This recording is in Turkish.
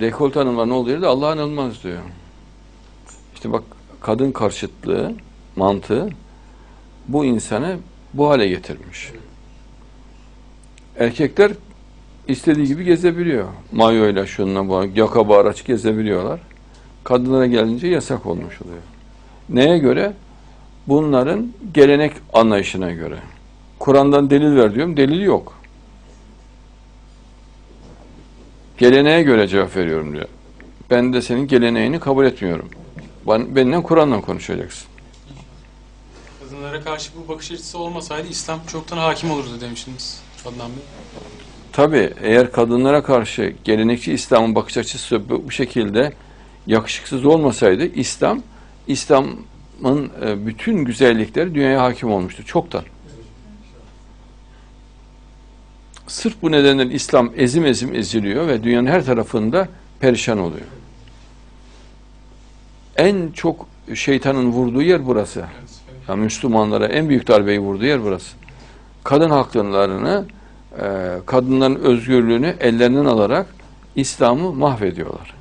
Dekolte hanımların olduğu yerde Allah anılmaz diyor. İşte bak kadın karşıtlığı mantığı bu insanı bu hale getirmiş. Erkekler istediği gibi gezebiliyor. Mayoyla şununla bu yaka bağır açık gezebiliyorlar. Kadınlara gelince yasak olmuş oluyor. Neye göre? Bunların gelenek anlayışına göre. Kur'an'dan delil ver diyorum, delil yok. Geleneğe göre cevap veriyorum diyor. Ben de senin geleneğini kabul etmiyorum. Ben, benimle Kur'an'la konuşacaksın. Kadınlara karşı bu bakış açısı olmasaydı İslam çoktan hakim olurdu demiştiniz Adnan Bey. Tabii eğer kadınlara karşı gelenekçi İslam'ın bakış açısı bu, bu şekilde yakışıksız olmasaydı İslam, İslam'ın e, bütün güzellikleri dünyaya hakim olmuştu çoktan. Sırf bu nedenden İslam ezim ezim eziliyor ve dünyanın her tarafında perişan oluyor. En çok şeytanın vurduğu yer burası. Ya Müslümanlara en büyük darbeyi vurduğu yer burası. Kadın haklarını, e, kadınların özgürlüğünü ellerinden alarak İslam'ı mahvediyorlar.